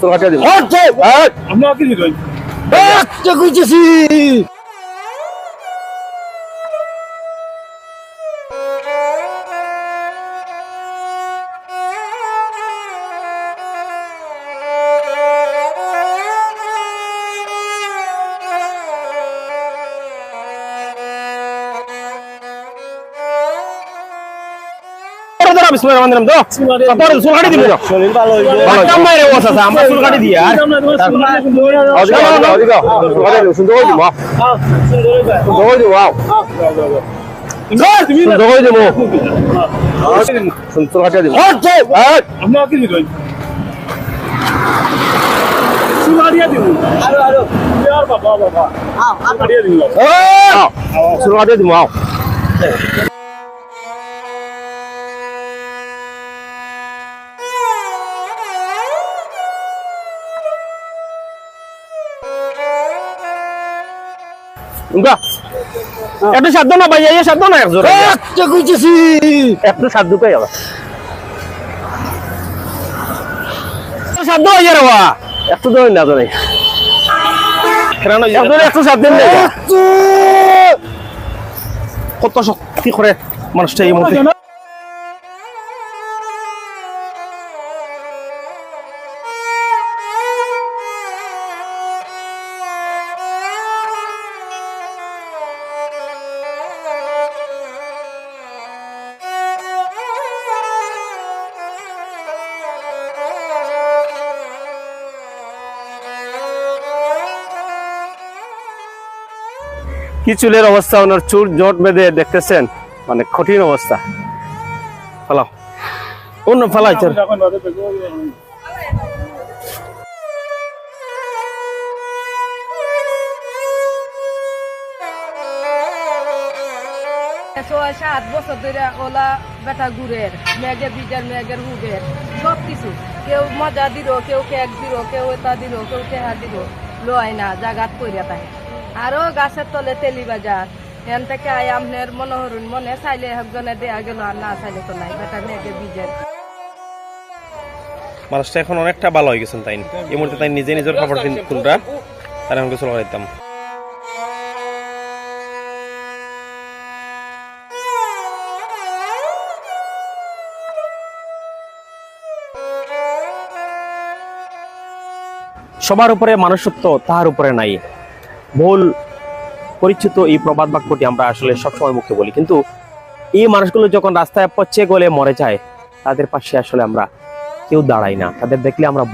চুল কাটিয়ে দিব আমরা কি দিই কইতেছি বিসমিল্লাহির রহমানির রহিম দাও তারপরে চুল কাটি দিব শরীর ভালো হইবে বাচ্চা মাইরে বসা আছে আমরা চুল কাটি দিই আর দিব সুন্দর সুন্দর সুন্দর সুন্দর আমরা কি আরও আরও ইয়ার বাবা বাবা সুনারিয়া দিই চুল কাটিয়ে দিব উনকা একটু সাধ্য না ভাই এই সাধ্য না কইতেছি। একটু সাধ্য পাই আবার? সাধ্য যাবে বা? একটু তো না তো নেই একজন একটু সাধ্য নেই কত শক্তি করে মানুষটা এই মধ্যে কি চুলের অবস্থা? ওনার চুল জট বেঁধে দেখতেছেন। মানে কঠিন অবস্থা। ফালাও। অন্য ফালাই সাত বছর ধরে ওলা বেটা গুড়ের মেঘে বিজের মেঘের হুগের সব কিছু কেউ মজা দিল, কেউ কেক দিল, কেউ এটা দিল, কেউ টেহা দিল। লয় না, জাগাত কইরা তাই। আরও গাছের তলে তেলি বাজার। এন থেকে আই আমনের মনোহরণ মনে চাইলে একজনে দেয়া গেল আর না চাইলে তো নাই। বেটা মেঘে বিজের। মানুষটা এখন অনেকটা ভালো হয়ে গেছেন তাই এই মুহূর্তে তাই নিজে নিজের খবর খুলরা তার এখন গোসল করাইতাম সবার উপরে মানুষত্ব তাহার উপরে নাই। ভুল পরিচিত এই প্রবাদ বাক্যটি আমরা আসলে সবসময় মুখে বলি। কিন্তু এই মানুষগুলো যখন রাস্তায় পচে গলে মরে যায়, তাদের পাশে আসলে আমরা কেউ দাঁড়াই না। তাদের দেখলে আমরা